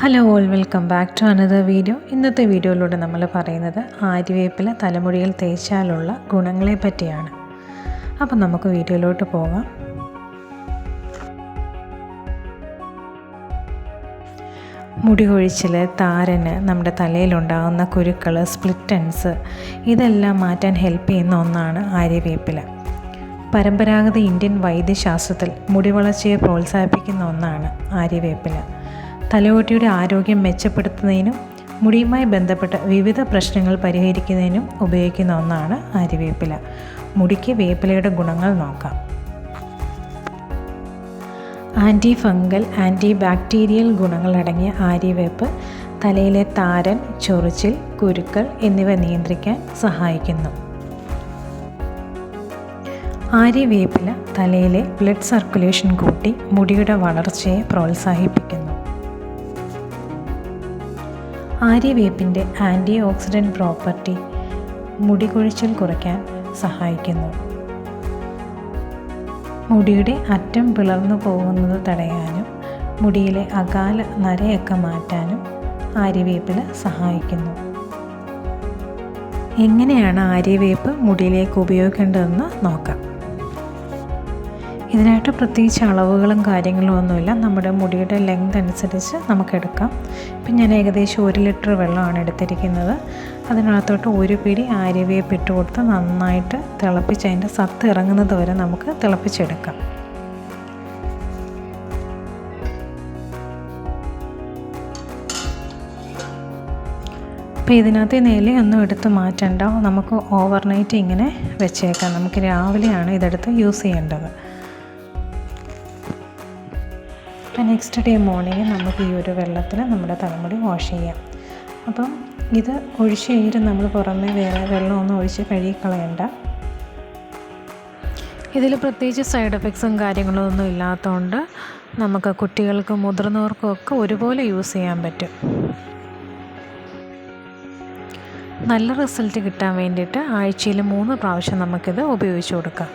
Hello all welcome back to another video ഇന്നത്തെ വീഡിയോയിലൂടെ നമ്മൾ പറയുന്നത് ആര്യവേപ്പില തലമുടിയിൽ തേച്ചാലുള്ള ഗുണങ്ങളെ പറ്റിയാണ്. അപ്പം നമുക്ക് വീഡിയോയിലോട്ട് പോകാം. മുടി കൊഴിച്ചിൽ താരന് നമ്മുടെ തലയിലുണ്ടാകുന്ന കുരുക്കൾ സ്പ്ലിറ്റൻസ് ഇതെല്ലാം മാറ്റാൻ ഹെൽപ്പ് ചെയ്യുന്ന ഒന്നാണ് ആര്യവേപ്പില. പരമ്പരാഗത ഇന്ത്യൻ വൈദ്യശാസ്ത്രത്തിൽ മുടി വളർച്ചയെ പ്രോത്സാഹിപ്പിക്കുന്ന ഒന്നാണ് ആര്യവേപ്പില. തലയോട്ടിയുടെ ആരോഗ്യം മെച്ചപ്പെടുത്തുന്നതിനും മുടിയുമായി ബന്ധപ്പെട്ട വിവിധ പ്രശ്നങ്ങൾ പരിഹരിക്കുന്നതിനും ഉപയോഗിക്കുന്ന ഒന്നാണ് ആര്യവേപ്പില മുടിക്ക് വേപ്പിലയുടെ ഗുണങ്ങൾ നോക്കാം. ആന്റി ഫംഗൽ ആന്റി ബാക്ടീരിയൽ ഗുണങ്ങളടങ്ങിയ ആര്യവേപ്പ് തലയിലെ താരൻ ചൊറിച്ചിൽ കുരുക്കൾ എന്നിവ നിയന്ത്രിക്കാൻ സഹായിക്കുന്നു. ആര്യവേപ്പില തലയിലെ ബ്ലഡ് സർക്കുലേഷൻ കൂട്ടി മുടിയുടെ വളർച്ചയെ പ്രോത്സാഹിപ്പിക്കുന്നു. ആര്യവേപ്പിന്റെ ആന്റി ഓക്സിഡന്റ് പ്രോപ്പർട്ടി മുടി കൊഴിച്ചിൽ കുറയ്ക്കാൻ സഹായിക്കുന്നു. മുടിയുടെ അറ്റം പിളർന്നു പോകുന്നത് തടയാനും മുടിയിലെ അകാല നരയൊക്കെ മാറ്റാനും ആര്യവേപ്പില സഹായിക്കുന്നു. എങ്ങനെയാണ് ആര്യവേപ്പ് മുടിയിലേക്ക് ഉപയോഗിക്കേണ്ടതെന്ന് നോക്കാം. ഇതിനായിട്ട് പ്രത്യേകിച്ച് അളവുകളും കാര്യങ്ങളും ഒന്നുമില്ല. നമ്മുടെ മുടിയുടെ ലെങ്ത് അനുസരിച്ച് നമുക്കെടുക്കാം ഇപ്പം ഞാൻ ഏകദേശം ഒരു ലിറ്റർ വെള്ളമാണ് എടുത്തിരിക്കുന്നത്. അതിനകത്തോട്ട് ഒരു പിടി ആര്യവേപ്പ് ഇട്ട് കൊടുത്ത് നന്നായിട്ട് തിളപ്പിച്ച് അതിന്റെ സത്ത് ഇറങ്ങുന്നത് വരെ നമുക്ക് തിളപ്പിച്ചെടുക്കാം. അപ്പോൾ ഇതിനകത്ത് നെല്ലയൊന്നും എടുത്ത് മാറ്റണ്ട. നമുക്ക് ഓവർനൈറ്റ് ഇങ്ങനെ വെച്ചേക്കാം. നമുക്ക് രാവിലെയാണ് ഇതെടുത്ത് യൂസ് ചെയ്യേണ്ടത്. അപ്പം നെക്സ്റ്റ് ഡേ മോർണിംഗ് നമുക്ക് ഈ ഒരു വെള്ളത്തിൽ നമ്മുടെ തലമുടി വാഷ് ചെയ്യാം. അപ്പം ഇത് ഒഴിച്ച് കഴിഞ്ഞിട്ട് നമ്മൾ പുറമേ വേറെ വെള്ളമൊന്നും ഒഴിച്ച് കഴുകിക്കളയണ്ട. ഇതിൽ പ്രത്യേകിച്ച് സൈഡ് എഫക്ട്സും കാര്യങ്ങളും ഒന്നും ഇല്ലാത്തതുകൊണ്ട് നമുക്ക് കുട്ടികൾക്കും മുതിർന്നവർക്കും ഒക്കെ ഒരുപോലെ യൂസ് ചെയ്യാൻ പറ്റും. നല്ല റിസൾട്ട് കിട്ടാൻ വേണ്ടിയിട്ട് ആഴ്ചയിൽ മൂന്ന് പ്രാവശ്യം നമുക്കിത് ഉപയോഗിച്ച് കൊടുക്കാം.